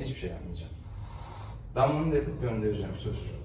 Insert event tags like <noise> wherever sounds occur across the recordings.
Hiçbir şey yapmayacağım. Damlanı da yapıp göndereceğim söz.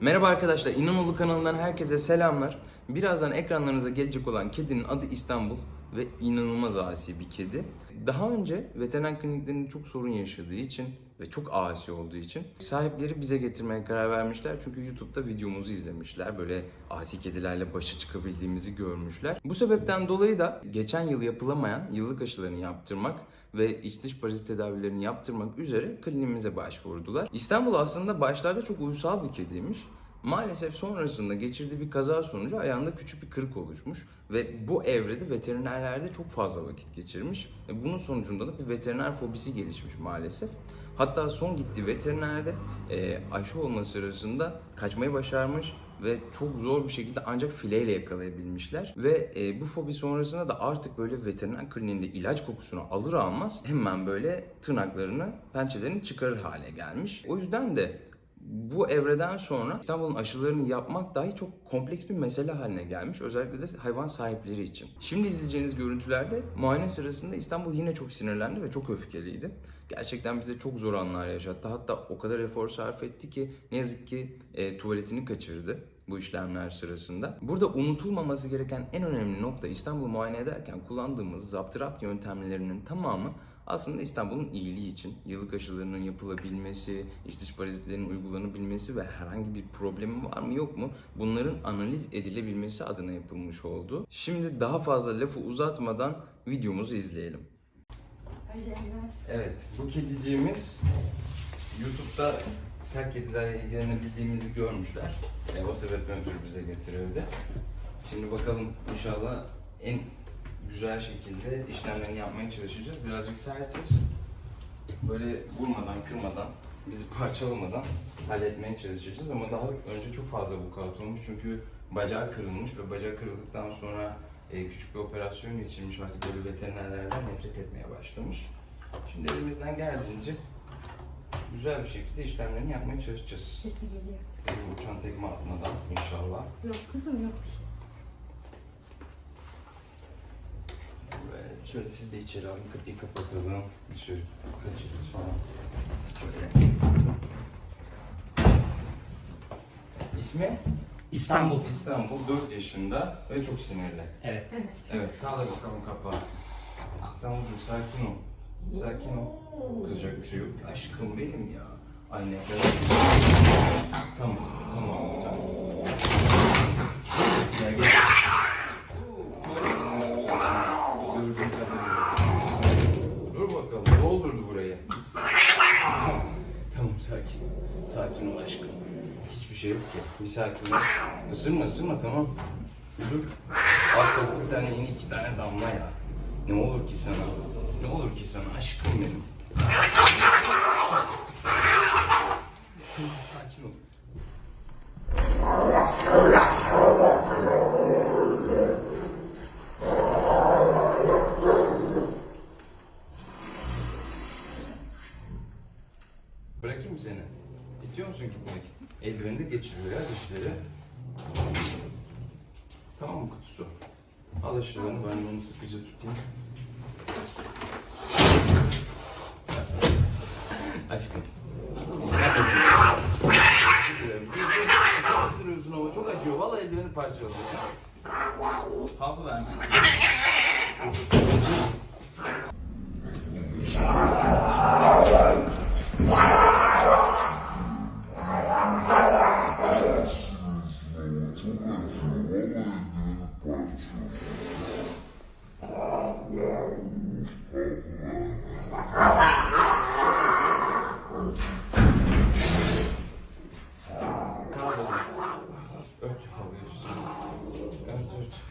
Merhaba arkadaşlar, İnanoğlu kanalından herkese selamlar. Birazdan ekranlarınıza gelecek olan kedinin adı İstanbul ve inanılmaz asi bir kedi. Daha önce veteriner kliniklerinde çok sorun yaşadığı için ve çok asi olduğu için sahipleri bize getirmeye karar vermişler. Çünkü YouTube'da videomuzu izlemişler. Böyle asi kedilerle başa çıkabildiğimizi görmüşler. Bu sebepten dolayı da geçen yıl yapılamayan yıllık aşılarını yaptırmak ve iç dış parazit tedavilerini yaptırmak üzere kliniğimize başvurdular. İstanbul aslında başlarda çok uysal bir kediymiş. Maalesef sonrasında geçirdiği bir kaza sonucu ayağında küçük bir kırık oluşmuş ve bu evrede veterinerlerde çok fazla vakit geçirmiş. Bunun sonucunda da bir veteriner fobisi gelişmiş maalesef. Hatta son gittiği veterinerde e, aşı olma sırasında kaçmayı başarmış ve çok zor bir şekilde ancak fileyle yakalayabilmişler. Ve e, bu fobi sonrasında da artık böyle veteriner kliniğinde ilaç kokusunu alır almaz hemen böyle tırnaklarını, pençelerini çıkarır hale gelmiş. O yüzden de bu evreden sonra İstanbul'un aşılarını yapmak dahi çok kompleks bir mesele haline gelmiş. Özellikle de hayvan sahipleri için. Şimdi izleyeceğiniz görüntülerde muayene sırasında İstanbul yine çok sinirlendi ve çok öfkeliydi. Gerçekten bize çok zor anlar yaşattı. Hatta o kadar efor sarf etti ki ne yazık ki e, tuvaletini kaçırdı bu işlemler sırasında. Burada unutulmaması gereken en önemli nokta İstanbul muayene ederken kullandığımız zaptırapt yöntemlerinin tamamı aslında İstanbul'un iyiliği için yıllık aşılarının yapılabilmesi, iç dış parazitlerin uygulanabilmesi ve herhangi bir problemi var mı yok mu bunların analiz edilebilmesi adına yapılmış oldu. Şimdi daha fazla lafı uzatmadan videomuzu izleyelim. Evet, bu kediciğimiz YouTube'da sert kedilerle ilgilenebildiğimizi görmüşler. E, o sebeple ötürü bize getirildi. Şimdi bakalım inşallah en güzel şekilde işlemlerini yapmaya çalışacağız. Birazcık sertiz. Böyle vurmadan, kırmadan, bizi parçalamadan halletmeye çalışacağız. Ama daha önce çok fazla vukuat olmuş çünkü bacağı kırılmış ve bacağı kırıldıktan sonra e, küçük bir operasyon geçirmiş. Artık böyle veterinerlerden nefret etmeye başlamış. Şimdi elimizden geldiğince güzel bir şekilde işlemlerini yapmaya çalışacağız. Sesi geliyor. Bu uçan tekme atmadan inşallah. Yok kızım yok bir şey. Evet, şöyle siz de içeri alın, kapıyı kapatalım. Dışarı kaçırız falan. Şöyle. İsmi? İstanbul. İstanbul, 4 yaşında ve çok sinirli. Evet. Evet, kaldır bakalım kapağı. İstanbul'cum sakin ol. Sakin ol. Kızacak bir şey yok. Aşkım benim ya. Anne. Tamam, tamam, tamam. Bir sakin ol. Isırma, ısırma, tamam. Dur. Alt tarafı bir tane yeni iki tane damla ya. Ne olur ki sana? Ne olur ki sana aşkım benim? Sakin ol. Bırakayım mı seni? İstiyor musun ki bırakayım? Eldiveni de geçiriyor ya dişleri. Tamam mı kutusu? Al aşılarını ben onu sıkıca tutayım. Aşkım. Isırıyorsun ama çok acıyor. Vallahi eldiveni parçalıyor. Havlu verme. Kaldır. Ört havluyu üstüne. Ört ört.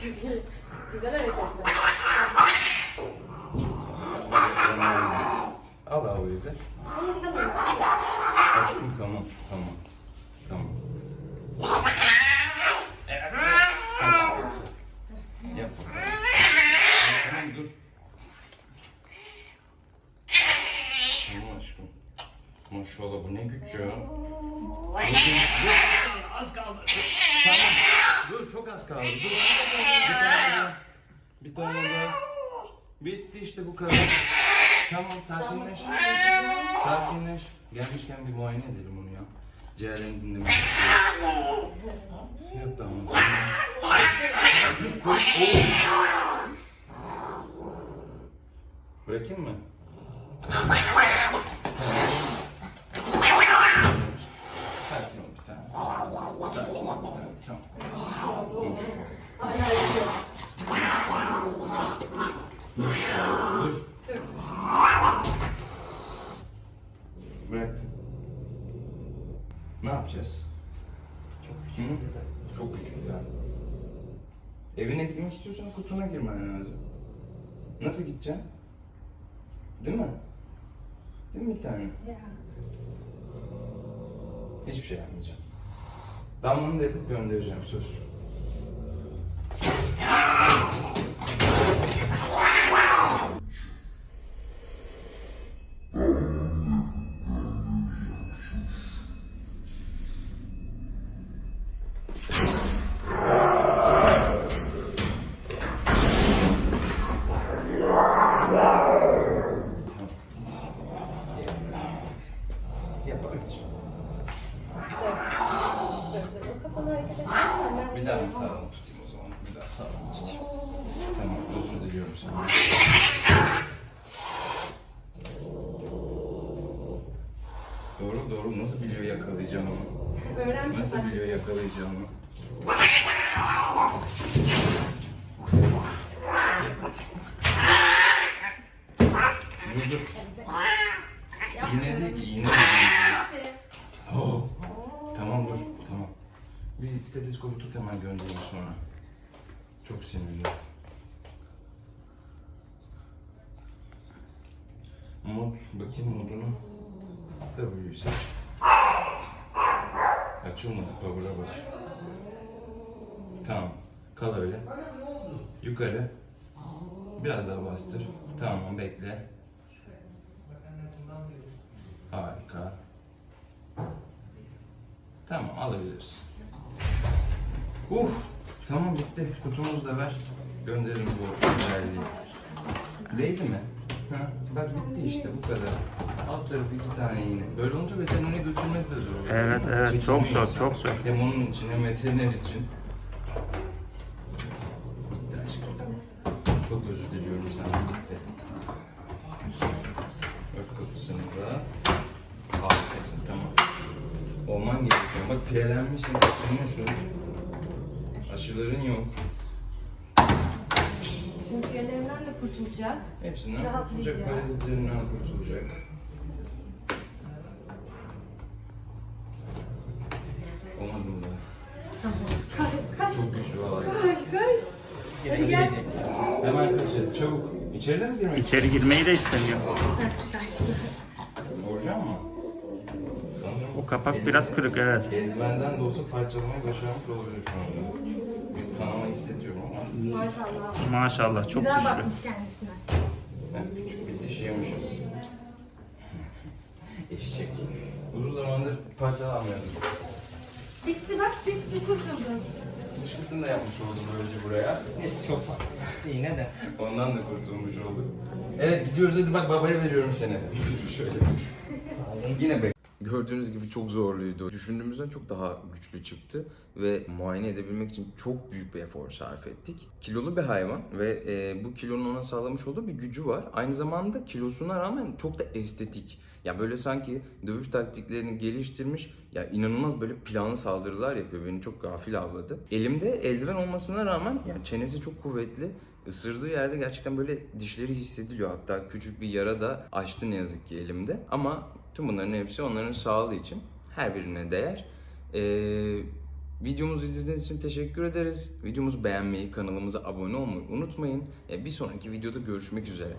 Çok iyi. Güzel hareketler. Al havluyu da. Bunu bir kadın Aşkım tamam, tamam. Tamam. Evet. Aferin. Yap. Tamam dur. Tamam aşkım. Maşallah bu ne güç ya. Dur, dur, dur. Az kaldı. Tamam. Dur çok az kaldı. Dur. Bir tane daha. Bir tane daha. Bitti işte bu kadar. Tamam sakinleş. Sakinleş. Gelmişken bir muayene edelim onu ya. Ciğerlerini dinlemek istiyorum. Yap tamam. Dur koy. Bırakayım mı? Sakin ol bir tane. Sakin ol bir tane. Tamam. Konuş. Dur. Bıraktım. Ne yapacağız? Çok küçük. Çok küçük ya. Evine gitmek istiyorsan kutuna girmen lazım. Nasıl gideceksin? Değil mi? Değil mi bir tane? Ya. Hiçbir şey yapmayacağım. Damlanı da yapıp göndereceğim söz. Doğru doğru nasıl biliyor yakalayacağımı? Öğrenmiş Nasıl biliyor yakalayacağımı? Dur dur. Değil ki iğne değil. Oh. Tamam dur tamam. Bir stetoskopu tut hemen göndereyim sonra. Çok sinirli. Mod, bakayım modunu. W'yu seç. Açılmadı, power'a bas. Tamam, kal öyle. Yukarı. Biraz daha bastır. Tamam, bekle. Harika. Tamam, alabilirsin. Uh, tamam bitti. Kutumuzu da ver. Gönderelim bu güzelliği. Değdi mi? Ha, bak bitti işte bu kadar. Alt tarafı iki tane iğne. Böyle olunca veterinere götürmesi de zor oluyor. Evet, evet, Çekiniyor çok zor, insan. çok zor. Hem onun için hem veteriner için. Aşkım. Çok özür diliyorum senden bitti. Ört kapısını da. Harikasın tamam. Olman gerekiyor. Bak pirelenmişsin. Bakmıyorsun. Aşıların yok. Çünkü yerlerinden de kurtulacak. Hepsinden Rahatlayacak. kurtulacak. Parazitlerinden kurtulacak. Olmadı mı? Kaç, kaç. Çok güçlü vallahi. Koş, koş. Hadi gel. Hemen kaç hadi çabuk. İçeride mi girmek? İçeri girmeyi de istemiyor. Vuracağım mı? Sanırım. O kapak biraz kırık evet. Eldivenden de olsa parçalamayı başarmış olabilir şu anda. Bir kanama hissediyorum ama Maşallah. Maşallah çok Güzel güçlü. bakmış kendisine. ben küçük bir diş yemişiz. Eşek. Uzun zamandır parçalanmıyordum. Bitti bak, bitti kurtuldun. Dışkısını da yapmış oldum böylece buraya. Çok fazla. Yine de. Ondan da kurtulmuş olduk. Evet gidiyoruz hadi bak babaya veriyorum seni. <laughs> Şöyle. Yine bek. Gördüğünüz gibi çok zorluydu. Düşündüğümüzden çok daha güçlü çıktı ve muayene edebilmek için çok büyük bir efor sarf ettik. Kilolu bir hayvan ve e, bu kilonun ona sağlamış olduğu bir gücü var. Aynı zamanda kilosuna rağmen çok da estetik. Ya böyle sanki dövüş taktiklerini geliştirmiş ya inanılmaz böyle planlı saldırılar yapıyor. Beni çok gafil avladı. Elimde eldiven olmasına rağmen yani çenesi çok kuvvetli. Isırdığı yerde gerçekten böyle dişleri hissediliyor. Hatta küçük bir yara da açtı ne yazık ki elimde. Ama tüm bunların hepsi onların sağlığı için her birine değer. Ee, videomuzu izlediğiniz için teşekkür ederiz. Videomuzu beğenmeyi, kanalımıza abone olmayı unutmayın. Bir sonraki videoda görüşmek üzere.